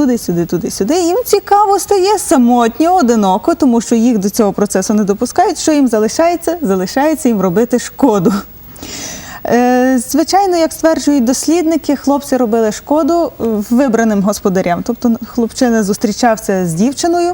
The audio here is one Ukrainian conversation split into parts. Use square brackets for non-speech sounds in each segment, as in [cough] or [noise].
Туди-сюди, туди-сюди. Їм цікаво стає самотньо, одиноко, тому що їх до цього процесу не допускають. Що їм залишається? Залишається їм робити шкоду. Е, Звичайно, як стверджують дослідники, хлопці робили шкоду вибраним господарям. Тобто хлопчина зустрічався з дівчиною,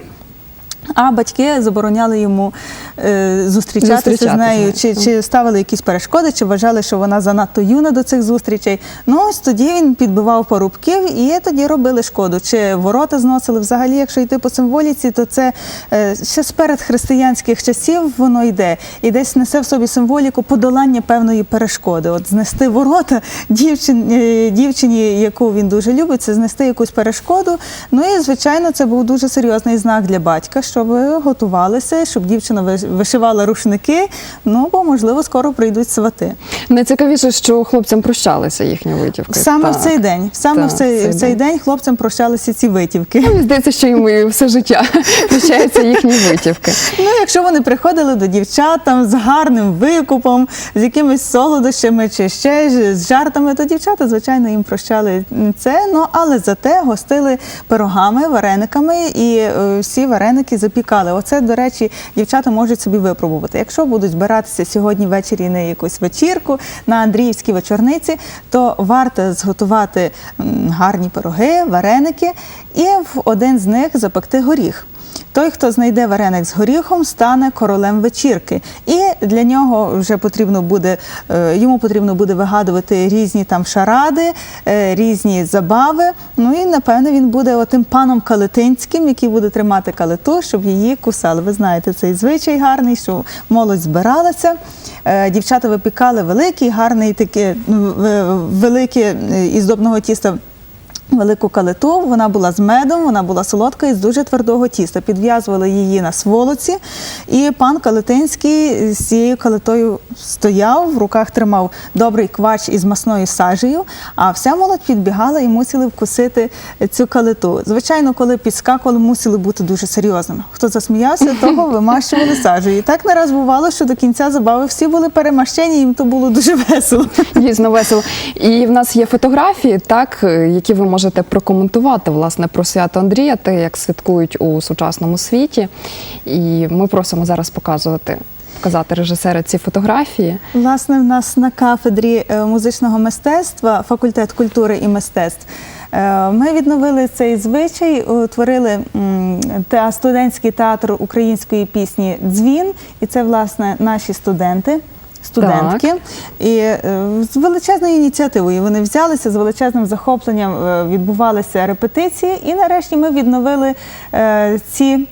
а батьки забороняли йому е, зустрічатися, Зустрічатися з нею, чи, чи ставили якісь перешкоди, чи вважали, що вона занадто юна до цих зустрічей. Ну ось тоді він підбивав парубків і тоді робили шкоду. Чи ворота зносили взагалі, якщо йти по символіці, то це е, ще з передхристиянських часів воно йде і десь несе в собі символіку подолання певної перешкоди. От знести ворота дівчин, е, дівчині, яку він дуже любить, це знести якусь перешкоду. Ну і звичайно, це був дуже серйозний знак для батька, щоб готувалися, щоб дівчина вишивала рушники. Ну бо можливо скоро прийдуть свати. Найцікавіше, що хлопцям прощалися їхні витівки. Саме Так. в цей день, саме Так, в цей, цей в цей день. день хлопцям прощалися ці витівки. Мені здається, що йому все життя [laughs] прощаються їхні витівки. Ну, якщо вони приходили до дівчат там з гарним викупом, з якимись солодощами чи ще з жартами, то дівчата, звичайно, їм прощали це. Ну але зате гостили пирогами, варениками, і е, всі вареники запікали. Оце, до речі, дівчата можуть собі випробувати. Якщо будуть збиратися сьогодні ввечері на якусь вечірку на Андріївській вечорниці, то варто зготувати гарні пироги, вареники і в один з них запекти горіх. Той, хто знайде вареник з горіхом, стане королем вечірки. І для нього вже потрібно буде е, йому потрібно буде вигадувати різні там шаради, е, різні забави. Ну і напевне він буде отим паном калетинським, який буде тримати калиту, щоб її кусали. Ви знаєте, цей звичай гарний, що молодь збиралася. Е, Дівчата випікали великий, гарний таке ну, велике е, із добного тіста велику калиту. Вона була з медом, вона була солодка і з дуже твердого тіста. Підв'язували її на сволоці, і пан Калитинський з цією калитою стояв, в руках тримав добрий квач із масною сажею, а вся молодь підбігала і мусили вкусити цю калиту. Звичайно, коли підскакували, мусили бути дуже серйозними. Хто засміявся, того [laughs] вимащували сажею. І так не раз бувало, що до кінця забави всі були перемащені, їм то було дуже весело. Дійсно весело. І в нас є фотографії, так, е, які ви можете прокоментувати власне про свято Андрія, те, як святкують у сучасному світі. І ми просимо зараз показувати, показати режисера ці фотографії. Власне, в нас на кафедрі е, музичного мистецтва, факультет культури і мистецтв. е, Ми відновили цей звичай, утворили студентський театр української пісні Дзвін, і це власне наші студенти. Студентки і е, з величезною ініціативою вони взялися з величезним захопленням. е, Відбувалися репетиції, і нарешті ми відновили е, ці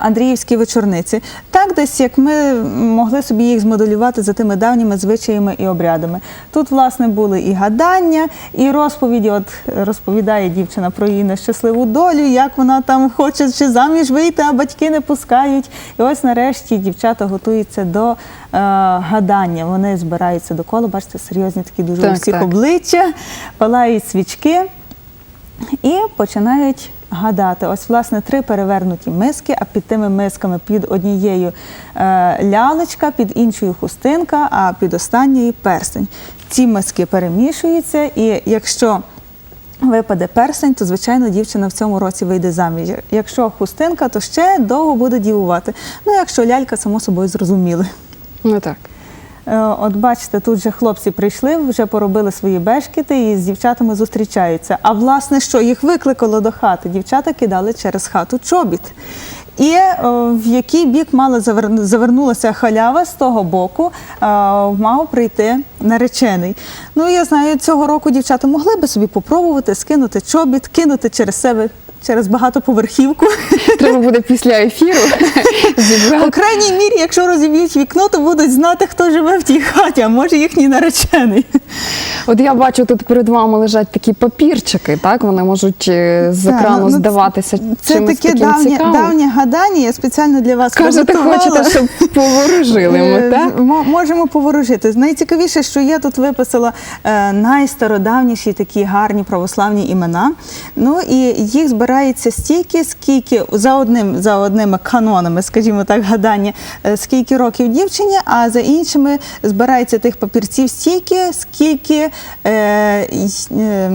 Андріївські вечорниці. Так, десь як ми могли собі їх змоделювати за тими давніми звичаями і обрядами. Тут, власне, були і гадання, і розповіді. От розповідає дівчина про її нещасливу долю, як вона там хоче чи заміж вийти, а батьки не пускають. І ось нарешті дівчата готуються до е, гадання. Вони збираються до кола, бачите, серйозні такі дуже Так, у всіх так. обличчя, палають свічки і починають гадати. Ось, власне, три перевернуті миски, а під тими мисками під однією е, лялечка, під іншою хустинка, а під останньою перстень. Ці миски перемішуються, і якщо випаде перстень, то звичайно дівчина в цьому році вийде заміж. Якщо хустинка, то ще довго буде дівувати. Ну, якщо лялька, само собою зрозуміли. Ну так. Е, От бачите, тут же хлопці прийшли, вже поробили свої бешкіти і з дівчатами зустрічаються. А власне, що їх викликало до хати? Дівчата кидали через хату чобіт. І е, в який бік мала завер- завернулася халява з того боку, е, мав прийти наречений. Ну я знаю, цього року дівчата могли би собі попробувати скинути чобіт, кинути через себе через багатоповерхівку. Треба буде після ефіру [laughs] По крайній мірі, якщо розіб'ють вікно, то будуть знати, хто живе в тій хаті, а може їхній наречений. От я бачу, тут перед вами лежать такі папірчики, так? Вони можуть е, з екрану ну, здаватися Це чимось таке таким давнє, цікавим. давнє гадання. Я спеціально для вас Кажете, хочете, щоб поворожили ми, Е, так? Можемо поворожити. Найцікавіше, що я тут виписала е, найстародавніші такі гарні православні імена. Ну і їх збирали збирається стільки, скільки за одним за одними канонами, скажімо так, гадання, е, скільки років дівчині, а за іншими збирається тих папірців стільки, скільки е, е,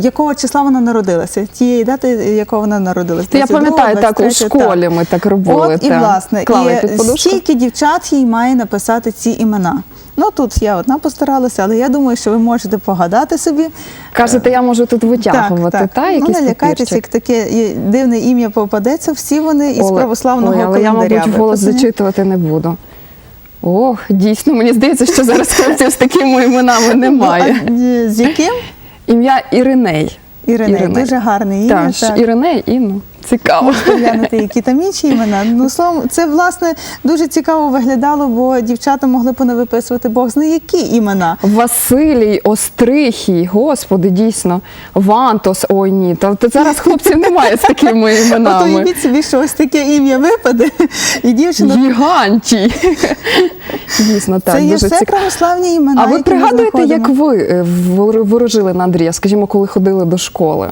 якого числа вона народилася, тієї дати, якого вона народилася. Я пам'ятаю, так у 23, школі ми так робили. От і власне, Клали і скільки дівчат їй має написати ці імена. Ну тут я одна постаралася, але я думаю, що ви можете погадати собі. Кажете, я можу тут витягувати, та, ну, не лякайтеся, як таке дивне ім'я попадеться, всі вони із Оле- православного Ой, але я, календаря. мабуть, голос зачитувати не буду. Ох, дійсно, мені здається, що зараз хлопців з такими іменами немає. Ну, а, е, з яким? Ім'я Іриней. Іриней. Іриней. Дуже гарне ім'я. Так, так. Іриней і ну, цікаво. Глянути, які там інші імена. Ну, словом, це власне дуже цікаво виглядало, бо дівчата могли понавиписувати Бог знає які імена. Василій, Острихій, господи, дійсно, Вантос, ой ні, та, зараз хлопців немає з такими [laughs] От іменами. уявіть собі, що ось таке ім'я випаде, і дівчина Гігантій. Дійсно, так, це є все православні імена. А ви пригадуєте, як ви е, ворожили на Андрія, скажімо, коли ходили до школи?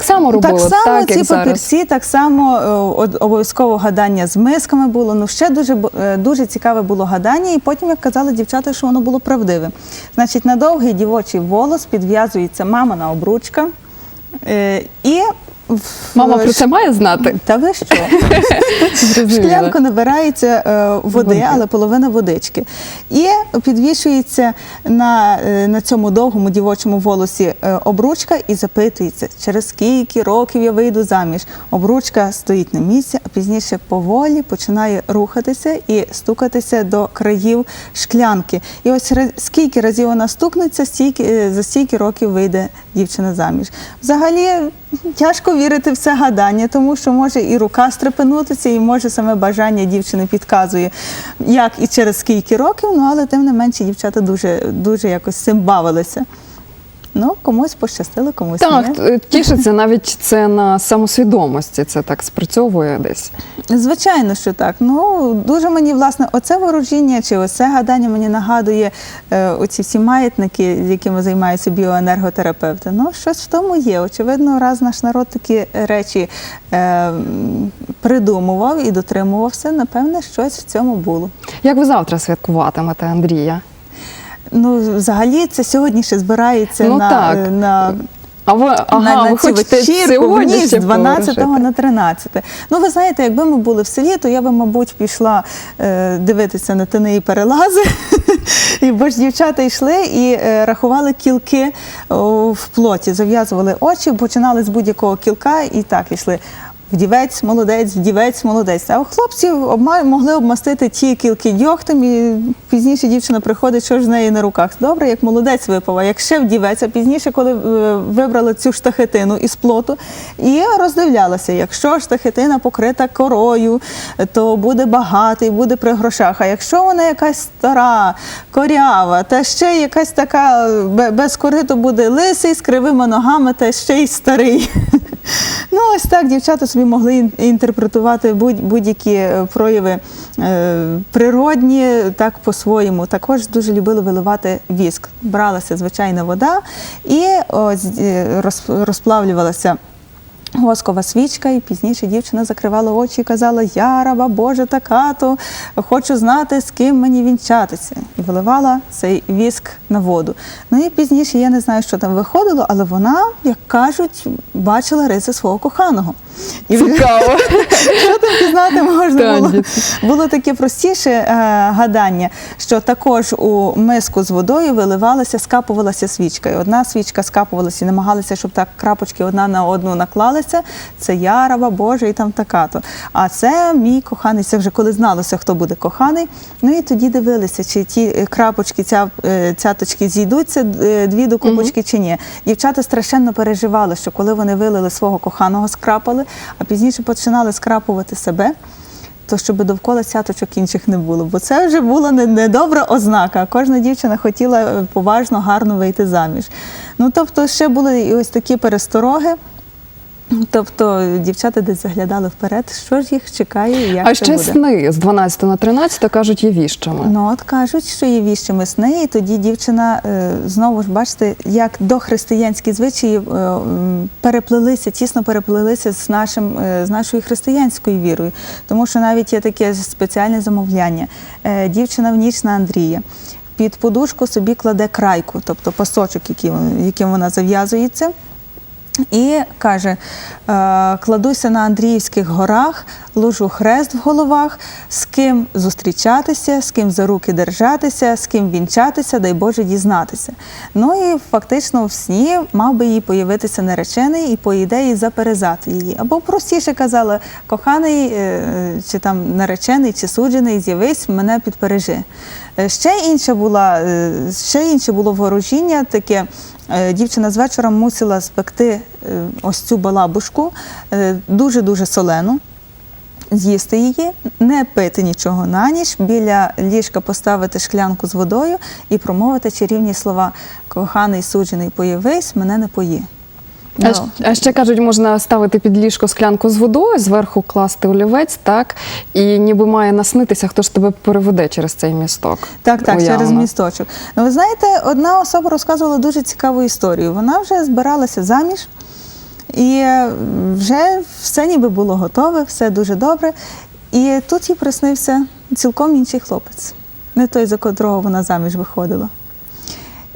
Так само робили, Так само так, ці папірці, зараз. так само е, обов'язково гадання з мисками було. Ну ще дуже е, дуже цікаве було гадання, і потім, як казали дівчата, що воно було правдиве. Значить, на довгий дівочий волос підв'язується мамина обручка. е, І Мама про це має знати? Та ви що? В шклянку набирається е, води, але половина водички. І підвішується на, е, на цьому довгому дівочому волосі е, обручка і запитується, через скільки років я вийду заміж. Обручка стоїть на місці, а пізніше поволі починає рухатися і стукатися до країв шклянки. І ось скільки разів вона стукнеться, стільки, за стільки років вийде дівчина заміж. Взагалі тяжко вірити в це гадання, тому що може і рука стрепенутися, і може саме бажання дівчини підказує, як і через скільки років, ну але тим не менше дівчата дуже, дуже якось цим бавилися. Ну, комусь пощастило, комусь Так, ні. т- [laughs] тішиться навіть це на самосвідомості, це так спрацьовує десь. Звичайно, що так. Ну дуже мені власне оце ворожіння чи оце гадання мені нагадує е, оці всі маятники, якими займаються біоенерготерапевти. Ну щось в тому є. Очевидно, раз наш народ такі речі е, придумував і дотримувався. Напевне, щось в цьому було. Як ви завтра святкуватимете, Андрія? Ну, взагалі, це сьогодні ще збирається Ну, на, так. на А ви, ага, на, на ви хочете вечірку вніс з 12 поворожити? на 13. Ну, ви знаєте, якби ми були в селі, то я би, мабуть, пішла е, дивитися на тини і перелази. [laughs] І бо ж дівчата йшли і е, рахували кілки о, в плоті, зав'язували очі, починали з будь-якого кілка і так йшли. Вдівець, молодець, вдівець, молодець. А хлопців могли обмастити ті кілки дьогтем, і пізніше дівчина приходить, що ж з неї на руках. Добре, як молодець випав, як ще вдівець, а пізніше, коли е, вибрали цю штахетину із плоту, і роздивлялася, якщо штахетина покрита корою, то буде багатий, буде при грошах. А якщо вона якась стара, корява, та ще якась така без кори, то буде лисий з кривими ногами, та ще й старий. Ну, ось так дівчата собі могли інтерпретувати будь- будь-які е, прояви е, природні, так по-своєму. Також дуже любили виливати віск. Бралася звичайна вода і е, розплавлювалася. Воскова свічка, і пізніше дівчина закривала очі і казала: Я раба Божа та то хочу знати, з ким мені вінчатися. І виливала цей віск на воду. Ну і пізніше я не знаю, що там виходило, але вона, як кажуть, бачила риси свого коханого. І Цікаво. [laughs] що там пізнати можна було? Було таке простіше е, гадання, що також у миску з водою виливалася, скапувалася свічка. І одна свічка скапувалася і намагалися, щоб так крапочки одна на одну наклалися. Це ярава, Боже, і там така-то. А це мій коханий. Це вже коли зналося, хто буде коханий. Ну і тоді дивилися, чи ті крапочки, ця, е, цяточки зійдуться е, дві до кубочки чи ні. Дівчата страшенно переживали, що коли вони вилили свого коханого, скрапали, а пізніше починали скрапувати себе. То щоб довкола цяточок інших не було, бо це вже була не- недобра ознака. Кожна дівчина хотіла е, поважно, гарно вийти заміж. Ну тобто, ще були і ось такі перестороги. Тобто дівчата десь заглядали вперед, що ж їх чекає і як А це ще буде. сни з 12 на 13 кажуть є віщами. Ну от кажуть, що є віщими сни, і тоді дівчина е, знову ж бачите, як дохристиянські звичаї е, м, переплелися, тісно переплелися з нашим е, з нашою християнською вірою. Тому що навіть є таке спеціальне замовляння. Дівчина в ніч на Андрія. Під подушку собі кладе крайку, тобто пасочок, яким вона зав'язується. І каже: е, кладуся на Андріївських горах, ложу хрест в головах, з ким зустрічатися, з ким за руки держатися, з ким вінчатися, дай Боже дізнатися. Ну і фактично в сні мав би їй появитися наречений і по ідеї заперезати її. Або простіше казала, коханий е, чи там наречений, чи суджений, з'явись, мене підпережи. Е, Ще інша була, ще інше було ворожіння таке. Е, Дівчина з вечора мусила спекти е, ось цю балабушку е, дуже-дуже солену, з'їсти її, не пити нічого на ніч, біля ліжка поставити шклянку з водою і промовити чарівні слова Коханий суджений, появись, мене не пої. А, а ще кажуть, можна ставити під ліжко склянку з водою, зверху класти олівець, так і ніби має наснитися, хто ж тебе переведе через цей місток. Так, так, через місточок. Ну, ви знаєте, одна особа розказувала дуже цікаву історію. Вона вже збиралася заміж, і е, вже все ніби було готове, все дуже добре. І тут їй приснився цілком інший хлопець, не той, за котрого вона заміж виходила.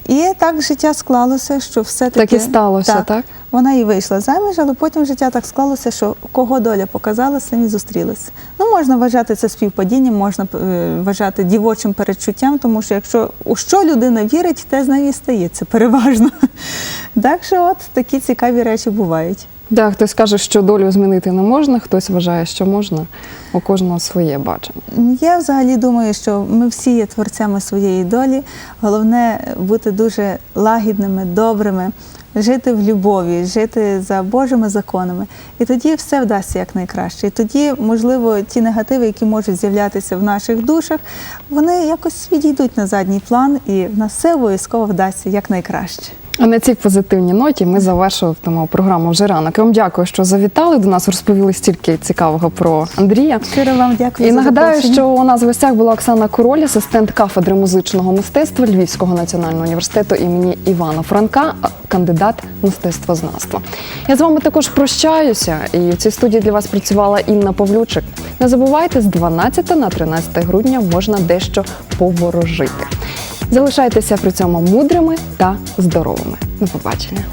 І так життя склалося, що все таки Так і сталося, так? Вона і вийшла заміж, але потім життя так склалося, що кого доля показала, самі зустрілися. Ну, можна вважати це співпадінням, можна е, вважати дівочим передчуттям, тому що якщо у що людина вірить, те з нею і стається переважно. Так що от такі цікаві речі бувають. Да, хтось каже, що долю змінити не можна, хтось вважає, що можна. У кожного своє бачення. Я взагалі думаю, що ми всі є творцями своєї долі. Головне бути дуже лагідними, добрими, жити в любові, жити за Божими законами. І тоді все вдасться якнайкраще. І тоді, можливо, ті негативи, які можуть з'являтися в наших душах, вони якось відійдуть на задній план, і в нас все обов'язково вдасться якнайкраще. А на цій позитивній ноті ми завершуємо програму вже ранок. Я вам дякую, що завітали до нас, розповіли стільки цікавого про Андрія. Щиро вам дякую І за нагадаю, що у нас в гостях була Оксана Король, асистент кафедри музичного мистецтва Львівського національного університету імені Івана Франка, кандидат мистецтвознавства. Я з вами також прощаюся, і в цій студії для вас працювала Інна Павлючик. Не забувайте, з 12 на 13 грудня можна дещо поворожити. Залишайтеся при цьому мудрими та здоровими. До побачення.